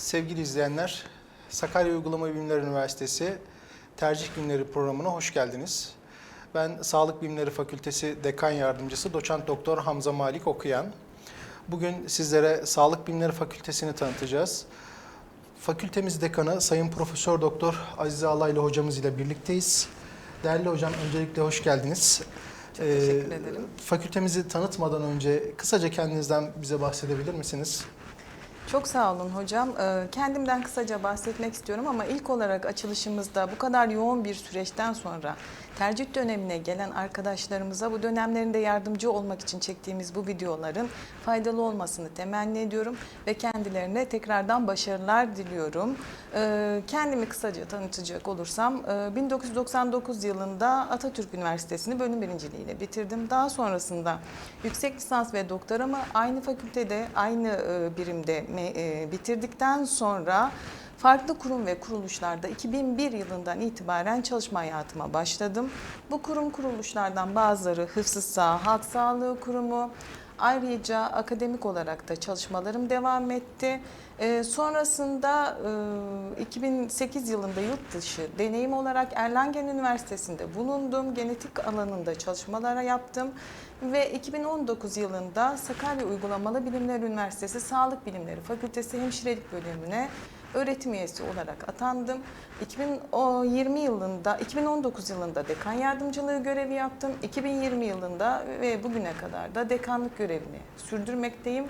Sevgili izleyenler, Sakarya Uygulama Bilimleri Üniversitesi Tercih Günleri programına hoş geldiniz. Ben Sağlık Bilimleri Fakültesi Dekan Yardımcısı Doçent Doktor Hamza Malik Okuyan. Bugün sizlere Sağlık Bilimleri Fakültesini tanıtacağız. Fakültemiz dekanı Sayın Profesör Doktor Azize Alaylı hocamız ile birlikteyiz. Değerli hocam öncelikle hoş geldiniz. Çok teşekkür ederim. Fakültemizi tanıtmadan önce kısaca kendinizden bize bahsedebilir misiniz? Çok sağ olun hocam. Ee, Kendimden kısaca bahsetmek istiyorum ama ilk olarak açılışımızda bu kadar yoğun bir süreçten sonra tercih dönemine gelen arkadaşlarımıza bu dönemlerinde yardımcı olmak için çektiğimiz bu videoların faydalı olmasını temenni ediyorum ve kendilerine tekrardan başarılar diliyorum. Ee, Kendimi kısaca tanıtacak olursam e, 1999 yılında Atatürk Üniversitesi'ni bölüm birinciliğiyle bitirdim. Daha sonrasında yüksek lisans ve doktoramı aynı fakültede, aynı e, birimde me- e, bitirdikten sonra farklı kurum ve kuruluşlarda 2001 yılından itibaren çalışma hayatıma başladım. Bu kurum kuruluşlardan bazıları Hıfzı Sağ, Halk Sağlığı Kurumu, Ayrıca akademik olarak da çalışmalarım devam etti. Ee, sonrasında e, 2008 yılında yurt dışı deneyim olarak Erlangen Üniversitesi'nde bulundum. Genetik alanında çalışmalara yaptım. Ve 2019 yılında Sakarya Uygulamalı Bilimler Üniversitesi Sağlık Bilimleri Fakültesi Hemşirelik Bölümüne öğretim üyesi olarak atandım. 2020 yılında, 2019 yılında dekan yardımcılığı görevi yaptım. 2020 yılında ve bugüne kadar da dekanlık görevini sürdürmekteyim.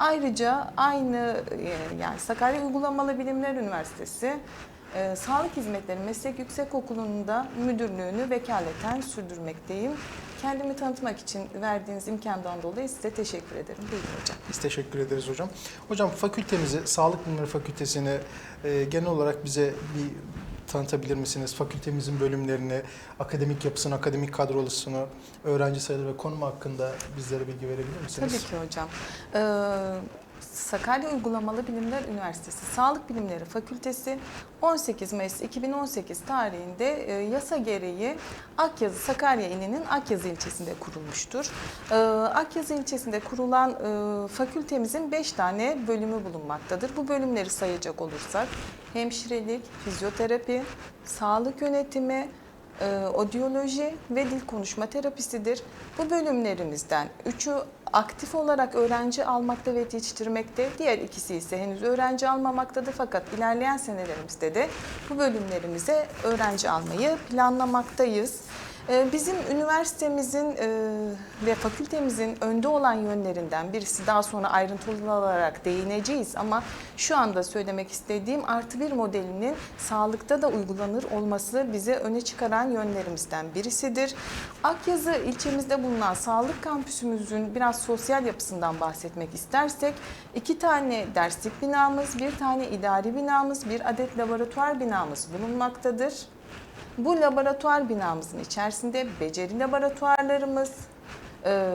Ayrıca aynı e, yani Sakarya Uygulamalı Bilimler Üniversitesi e, Sağlık Hizmetleri Meslek Yüksekokulu'nda müdürlüğünü vekaleten sürdürmekteyim. Kendimi tanıtmak için verdiğiniz imkandan dolayı size teşekkür ederim. Buyurun hocam. Biz teşekkür ederiz hocam. Hocam fakültemizi, Sağlık Bilimleri Fakültesini e, genel olarak bize bir tanıtabilir misiniz? Fakültemizin bölümlerini, akademik yapısını, akademik kadrosunu, öğrenci sayıları ve konumu hakkında bizlere bilgi verebilir misiniz? Tabii ki hocam. Ee, Sakarya Uygulamalı Bilimler Üniversitesi Sağlık Bilimleri Fakültesi 18 Mayıs 2018 tarihinde e, yasa gereği Akyazı Sakarya ilinin Akyazı ilçesinde kurulmuştur. Ee, Akyazı ilçesinde kurulan e, fakültemizin 5 tane bölümü bulunmaktadır. Bu bölümleri sayacak olursak hemşirelik, fizyoterapi, sağlık yönetimi, e, ve dil konuşma terapisidir. Bu bölümlerimizden üçü aktif olarak öğrenci almakta ve yetiştirmekte. Diğer ikisi ise henüz öğrenci almamaktadır fakat ilerleyen senelerimizde de bu bölimlerimize öğrenci almayı planlamaktayız. Ee, Bizim üniversitemizin e, ve fakültemizin önde olan yönlerinden birisi daha sonra ayrıntılı olarak değineceğiz ama şu anda söylemek istediğim artı bir modelinin sağlıkta da uygulanır olması bize öne çıkaran yönlerimizden birisidir. Akyazı ilçemizde bulunan sağlık kampüsümüzün biraz sosyal yapısından bahsetmek istersek iki tane derslik binamız, bir tane idari binamız, bir adet laboratuvar binamız bulunmaktadır. Bu laboratuvar binamızın içerisinde beceri laboratuvarlarımız, e,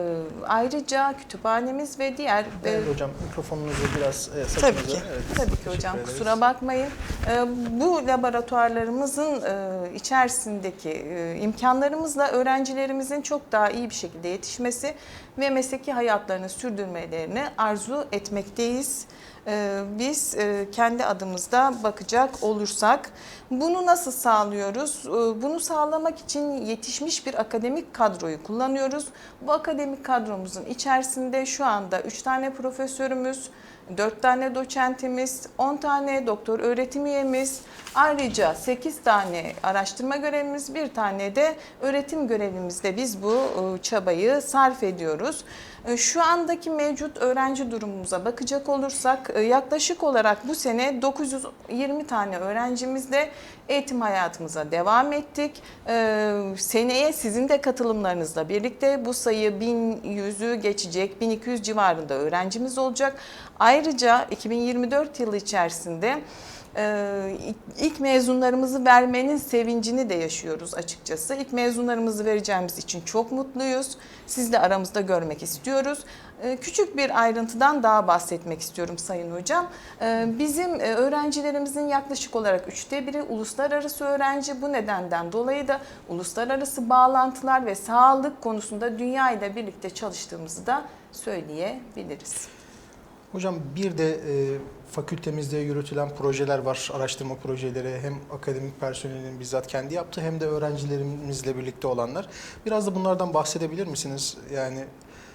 ayrıca kütüphanemiz ve diğer e, Değerli hocam mikrofonunuzu biraz e, saçınıza. Tabii ki. Evet, Tabii ki hocam. ederiz. Kusura bakmayın. Ee, Bu laboratuvarlarımızın e, içerisindeki e, imkanlarımızla öğrencilerimizin çok daha iyi bir şekilde yetişmesi ve mesleki hayatlarını sürdürmelerini arzu etmekteyiz. Ee, Biz e, kendi adımızda bakacak olursak bunu nasıl sağlıyoruz? Bunu sağlamak için yetişmiş bir akademik kadroyu kullanıyoruz. Bu akademik kadromuzun içerisinde şu anda 3 tane profesörümüz, 4 tane doçentimiz, 10 tane doktor öğretim üyemiz, ayrıca 8 tane araştırma görevimiz, bir tane de öğretim görevimizde biz bu e, çabayı sarf ediyoruz. E, Şu andaki mevcut öğrenci durumumuza bakacak olursak e, yaklaşık olarak bu sene 920 tane öğrencimizle eğitim hayatımıza devam ettik. E, Seneye sizin de katılımlarınızla birlikte bu sayı 1100'ü geçecek, 1200 civarında öğrencimiz olacak. Ayrıca 2024 yılı içerisinde ilk- ilk mezunlarımızı vermenin sevincini de yaşıyoruz açıkçası. İlk mezunlarımızı vereceğimiz için çok mutluyuz. Siz de aramızda görmek istiyoruz. Ee, Küçük bir ayrıntıdan daha bahsetmek istiyorum Sayın Hocam. Ee, Bizim e, öğrencilerimizin yaklaşık olarak üçte biri uluslararası öğrenci. Bu nedenden dolayı da uluslararası bağlantılar ve sağlık konusunda dünya ile birlikte çalıştığımızı da söyleyebiliriz. Hocam bir de e, fakültemizde yürütülen projeler var, araştırma projeleri. Hem akademik personelin bizzat kendi yaptığı hem de öğrencilerimizle birlikte olanlar. Biraz da bunlardan bahsedebilir misiniz? Yani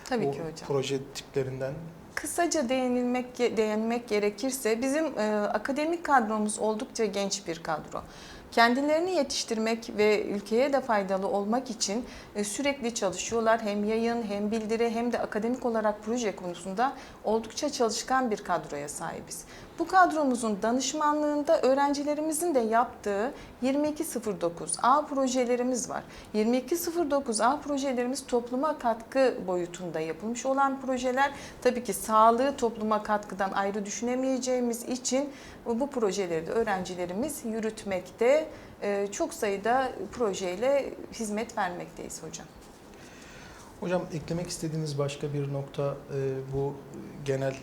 Tabii bu ki hocam. proje tiplerinden. Kısaca değinilmek değinmek gerekirse bizim e, akademik kadromuz oldukça genç bir kadro. Kendilerini yetiştirmek ve ülkeye de faydalı olmak için e, sürekli çalışıyorlar. Hem yayın hem bildiri hem de akademik olarak proje konusunda oldukça çalışkan bir kadroya sahibiz. Bu kadromuzun danışmanlığında öğrencilerimizin de yaptığı 2209 A projelerimiz var. 2209 A projelerimiz topluma katkı boyutunda yapılmış olan projeler. Tabii ki sağlığı topluma katkıdan ayrı düşünemeyeceğimiz için bu projeleri de öğrencilerimiz yürütmekte. Ee, Çok sayıda projeyle hizmet vermekteyiz hocam. Hocam eklemek istediğiniz başka bir nokta e, bu genel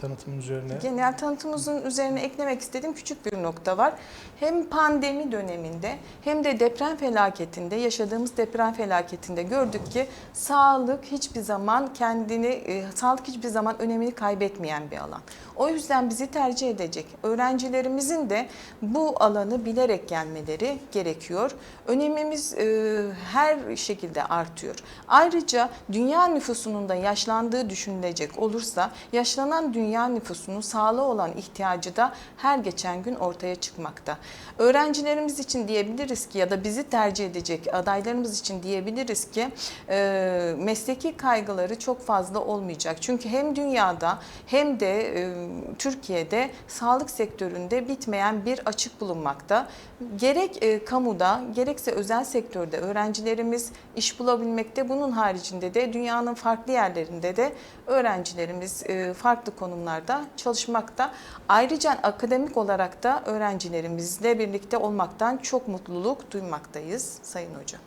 tanıtımın üzerine. Genel tanıtımımızın üzerine eklemek istediğim küçük bir nokta var. Hem pandemi döneminde hem de deprem felaketinde, yaşadığımız deprem felaketinde gördük ki sağlık hiçbir zaman kendini, e, sağlık hiçbir zaman önemini kaybetmeyen bir alan. O yüzden bizi tercih edecek öğrencilerimizin de bu alanı bilerek gelmeleri gerekiyor. Önemimiz e, her şekilde artıyor. Ayrıca dünya nüfusunun da yaşlandığı düşünülecek olursa yaşlanan dünya nüfusunun sağlığı olan ihtiyacı da her geçen gün ortaya çıkmakta. Öğrencilerimiz için diyebiliriz ki ya da bizi tercih edecek adaylarımız için diyebiliriz ki e, mesleki kaygıları çok fazla olmayacak. Çünkü hem dünyada hem de e, Türkiye'de sağlık sektöründe bitmeyen bir açık bulunmakta. Gerek e, kamuda gerekse özel sektörde öğrencilerimiz iş bulabilmekte. Bunun haricinde de dünyanın farklı yerlerinde de öğrencilerimiz e, farklı konumlarda çalışmakta. Ayrıca akademik olarak da öğrencilerimizle birlikte olmaktan çok mutluluk duymaktayız Sayın Hocam.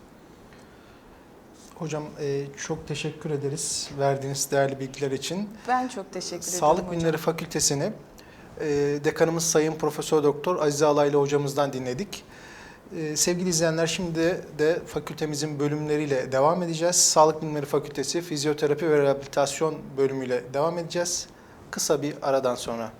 Hocam e, çok teşekkür ederiz verdiğiniz değerli bilgiler için. Ben çok teşekkür ederim Sağlık hocam. Bilimleri Fakültesini e, dekanımız Sayın Profesör Doktor Azize Alaylı hocamızdan dinledik. E, sevgili izleyenler şimdi de fakültemizin bölümleriyle devam edeceğiz. Sağlık Bilimleri Fakültesi Fizyoterapi ve Rehabilitasyon bölümüyle devam edeceğiz. Kısa bir aradan sonra.